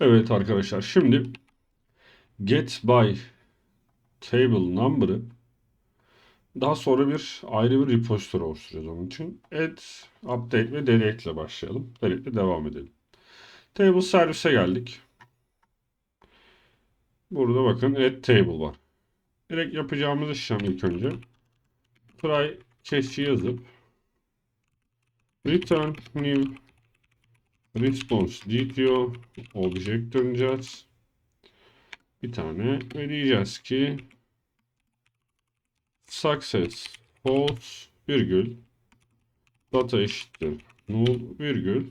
Evet arkadaşlar şimdi get by table number'ı daha sonra bir ayrı bir repository oluşturuyoruz onun için. Add, update ve delete ile başlayalım. Delete ile devam edelim. Table servise geldik. Burada bakın add table var. Direkt yapacağımız işlem ilk önce try catch'i yazıp return new response DTO object döneceğiz. Bir tane ve diyeceğiz ki success false virgül data eşittir null virgül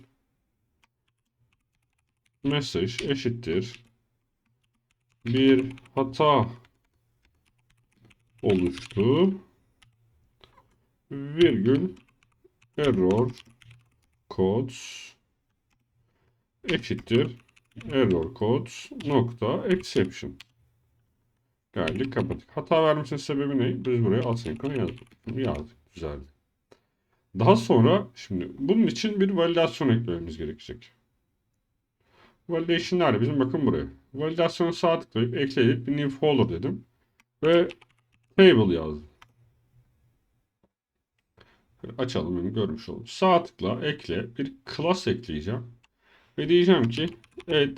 message eşittir bir hata oluştu virgül error codes eşittir error codes nokta exception geldik kapattık. Hata vermesinin sebebi ne? Biz buraya asenkron yazdık. Yazdık. Güzeldi. Daha sonra şimdi bunun için bir validasyon eklememiz gerekecek. Validation nerede? Bizim bakın buraya. Validasyonu sağ tıklayıp ekleyip bir new folder dedim. Ve table yazdım. Açalım görmüş olduk. Sağ tıkla ekle bir class ekleyeceğim. Ve diyeceğim ki add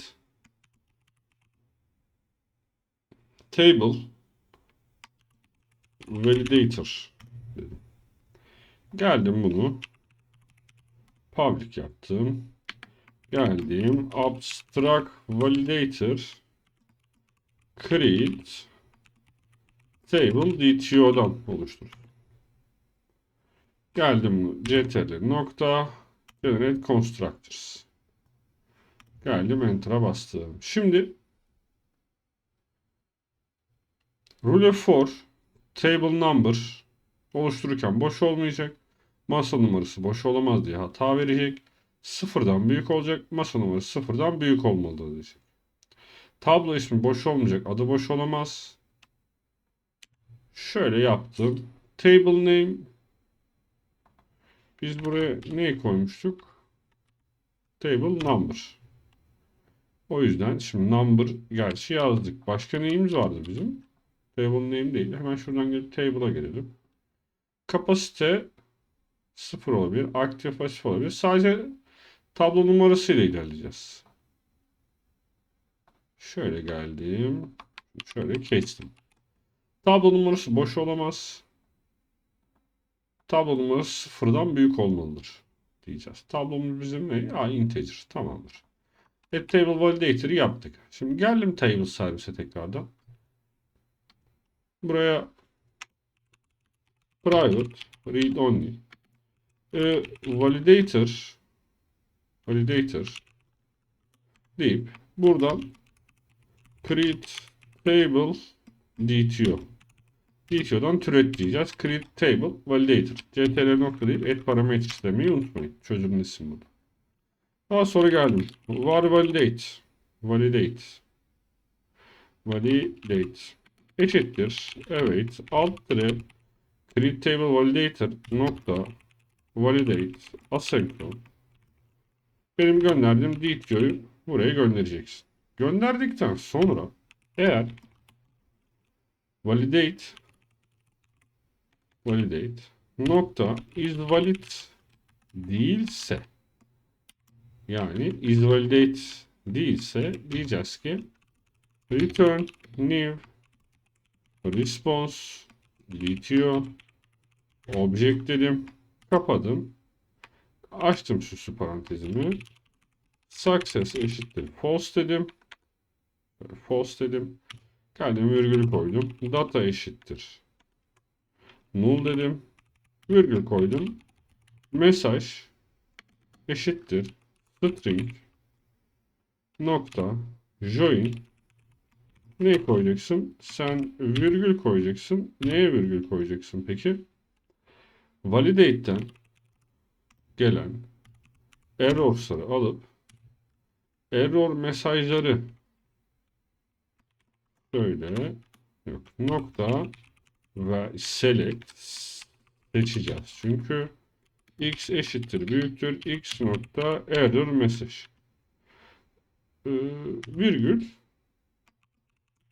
table validator. Geldim bunu public yaptım. Geldim abstract validator create table DTO'dan oluştur. Geldim ctrl nokta generate constructors. Geldim enter'a bastım. Şimdi Rule for table number oluştururken boş olmayacak. Masa numarası boş olamaz diye hata verecek. Sıfırdan büyük olacak. Masa numarası sıfırdan büyük olmalı diyecek. Tablo ismi boş olmayacak. Adı boş olamaz. Şöyle yaptım. Table name biz buraya neyi koymuştuk? Table number. O yüzden şimdi number gerçi yazdık. Başka neyimiz vardı bizim? Table name değil. Hemen şuradan gelip table'a gelelim. Kapasite sıfır olabilir. Aktif pasif olabilir. Sadece tablo numarasıyla ilerleyeceğiz. Şöyle geldim. Şöyle kestim. Tablo numarası boş olamaz. Tablo numarası sıfırdan büyük olmalıdır diyeceğiz. Tablomuz bizim ne? Aa, integer. Tamamdır. Add table validator'ı yaptık. Şimdi geldim table servise tekrardan. Buraya private read only e, validator validator deyip buradan create table DTO DTO'dan türet diyeceğiz. Create table validator. CTRL nokta deyip add parametres demeyi unutmayın. Çözümün ismi bu. Daha sonra geldim. Var validate. Validate. Validate. Eşittir. Evet. Alt tire create table validator nokta validate asenkron. Benim gönderdiğim DTO'yu buraya göndereceksin. Gönderdikten sonra eğer validate validate nokta is valid değilse yani is validate değilse diyeceğiz ki return new response DTO object dedim kapadım. Açtım şu su parantezimi. Success eşittir false dedim. False dedim. Geldim virgül koydum. Data eşittir. Null dedim. Virgül koydum. Mesaj eşittir string nokta join ne koyacaksın? Sen virgül koyacaksın. Neye virgül koyacaksın peki? Validate'den gelen errors'ları alıp error mesajları şöyle yok nokta ve select seçeceğiz. Çünkü x eşittir büyüktür x nokta error mesaj. e, virgül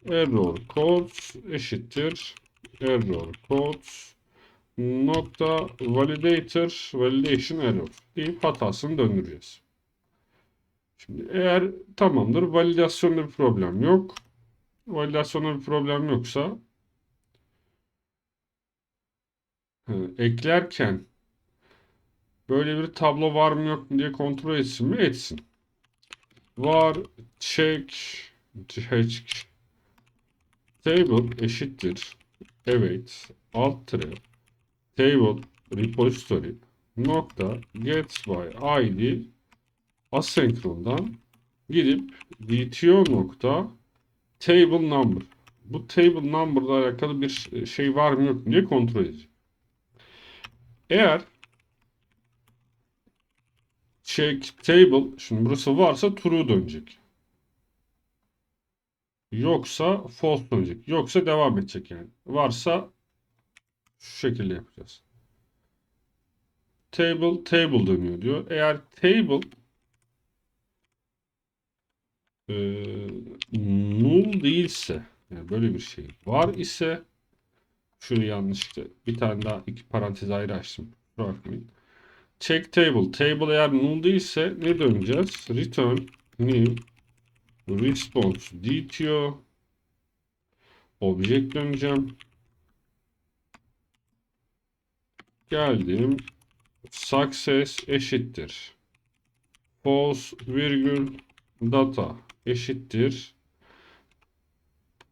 error codes eşittir error codes nokta validator validation error deyip hatasını döndüreceğiz. Şimdi eğer tamamdır validasyonda bir problem yok. Validasyonda bir problem yoksa eklerken böyle bir tablo var mı yok mu diye kontrol etsin mi? Etsin. Var check check table eşittir evet alt tire table repository nokta get by id asenkrondan gidip dto nokta table number bu table number alakalı bir şey var mı yok mu diye kontrol edecek. Eğer check table şimdi burası varsa true dönecek. Yoksa false dönecek. Yoksa devam edecek yani. Varsa şu şekilde yapacağız. Table table dönüyor diyor. Eğer table e, null değilse yani böyle bir şey var ise şunu yanlışlıkla bir tane daha iki parantez ayrı açtım. Kusura bakmayın. Check table. Table eğer null değilse ne döneceğiz? Return new response dto object döneceğim. Geldim. Success eşittir. False virgül data eşittir.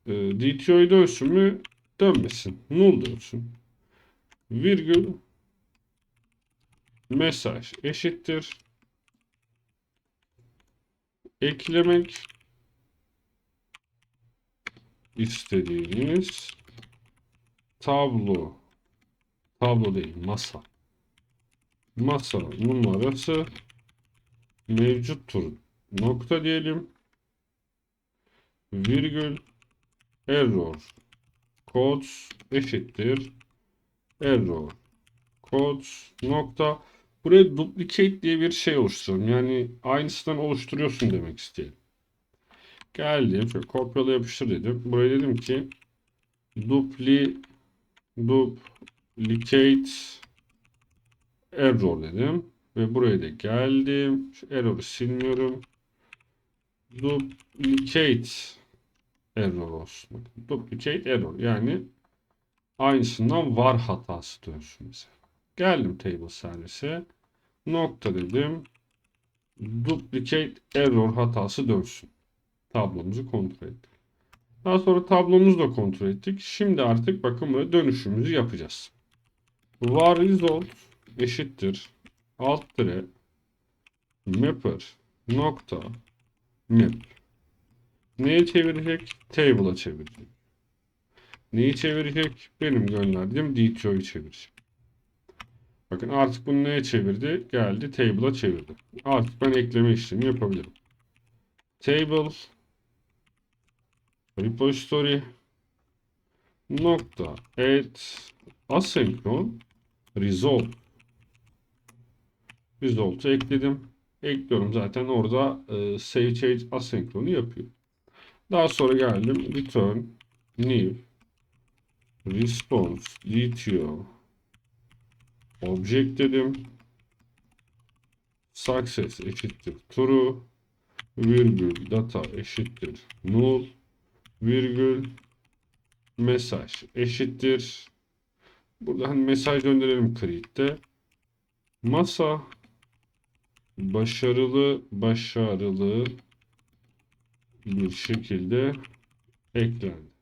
E, DTO'yu dönsün mü? Dönmesin. Null dönsün. Virgül mesaj eşittir. Eklemek istediğiniz tablo. Tablo değil masa. Masa numarası mevcuttur. Nokta diyelim. Virgül error. Codes eşittir. Error. Codes nokta buraya duplicate diye bir şey oluşturalım. Yani aynısından oluşturuyorsun demek isteyelim. Geldim. Kopyala yapıştır dedim. Buraya dedim ki dupli duplicate error dedim. Ve buraya da geldim. Şu error'u silmiyorum. Duplicate error olsun. Duplicate error. Yani aynısından var hatası dönsün bize. Geldim table servise. Nokta dedim. Duplicate error hatası dönsün. Tablomuzu kontrol ettik. Daha sonra tablomuzu da kontrol ettik. Şimdi artık bakın buraya dönüşümüzü yapacağız. Var result eşittir. Alt tire mapper nokta map. Neye çevirecek? Table'a çevirecek. Neyi çevirecek? Benim gönderdiğim DTO'yu çevirecek. Bakın. Artık bunu neye çevirdi? Geldi table'a çevirdi. Artık ben ekleme işlemi yapabilirim. Table. Repository. Nokta. Add. Asenkron. Result result'u ekledim. Ekliyorum. Zaten orada e, save change asenkronu yapıyor. Daha sonra geldim. Return new. Response. Dto object dedim. Success eşittir true virgül data eşittir null virgül mesaj eşittir. Burada hani mesaj gönderelim create'de. Masa başarılı başarılı bir şekilde eklendi.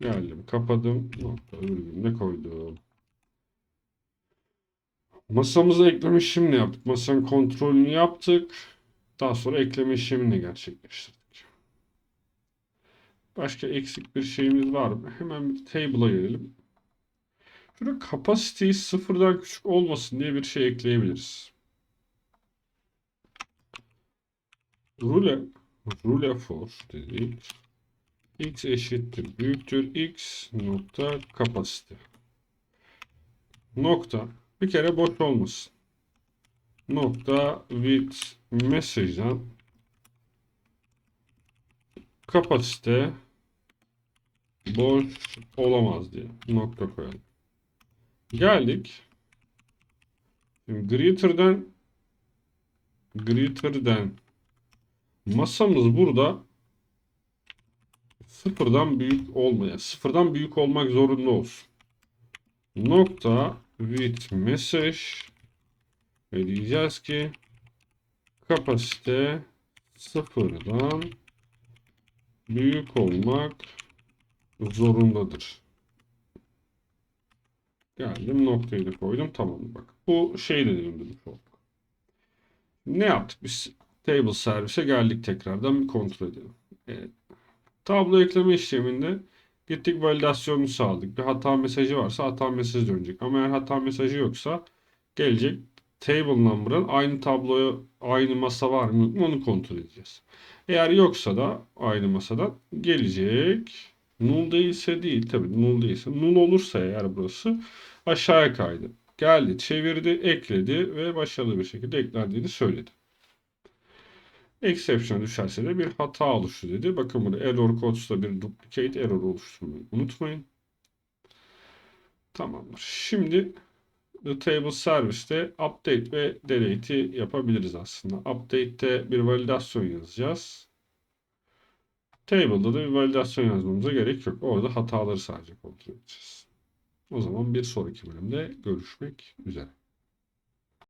Geldim, kapadım, nokta virgülüne koydum. Masamıza ekleme işlemini yaptık. Masanın kontrolünü yaptık. Daha sonra ekleme işlemini gerçekleştirdik. Başka eksik bir şeyimiz var mı? Hemen bir table'a gelelim. Şurada capacity sıfırdan küçük olmasın diye bir şey ekleyebiliriz. Rule, rule for dedik. x eşittir büyüktür x nokta capacity. Nokta. Bir kere boş olmasın. Nokta with message'dan kapasite boş olamaz diye nokta koyalım. Geldik. Şimdi greater'den greater'den masamız burada sıfırdan büyük olmaya, sıfırdan büyük olmak zorunda olsun. Nokta with message ve diyeceğiz ki kapasite sıfırdan büyük olmak zorundadır. Geldim noktayı da koydum. Tamam bak. Bu şey de dedim olduk. Ne yaptık biz? Table servise geldik tekrardan bir kontrol edelim. Evet. Tablo ekleme işleminde gittik validasyonunu sağladık. Bir hata mesajı varsa hata mesajı dönecek. Ama eğer hata mesajı yoksa gelecek table number'ın aynı tabloya aynı masa var mı yok mu onu kontrol edeceğiz. Eğer yoksa da aynı masadan gelecek. Null değilse değil tabii null değilse. Null olursa eğer burası aşağıya kaydı. Geldi, çevirdi, ekledi ve başarılı bir şekilde eklendiğini söyledi. Exception düşerse de bir hata oluştu dedi. Bakın burada error codes'ta bir duplicate error oluşturmayı unutmayın. Tamamdır. Şimdi The Table Service'te update ve delete'i yapabiliriz aslında. Update'te bir validasyon yazacağız. Table'da da bir validasyon yazmamıza gerek yok. Orada hataları sadece kontrol edeceğiz. O zaman bir sonraki bölümde görüşmek üzere.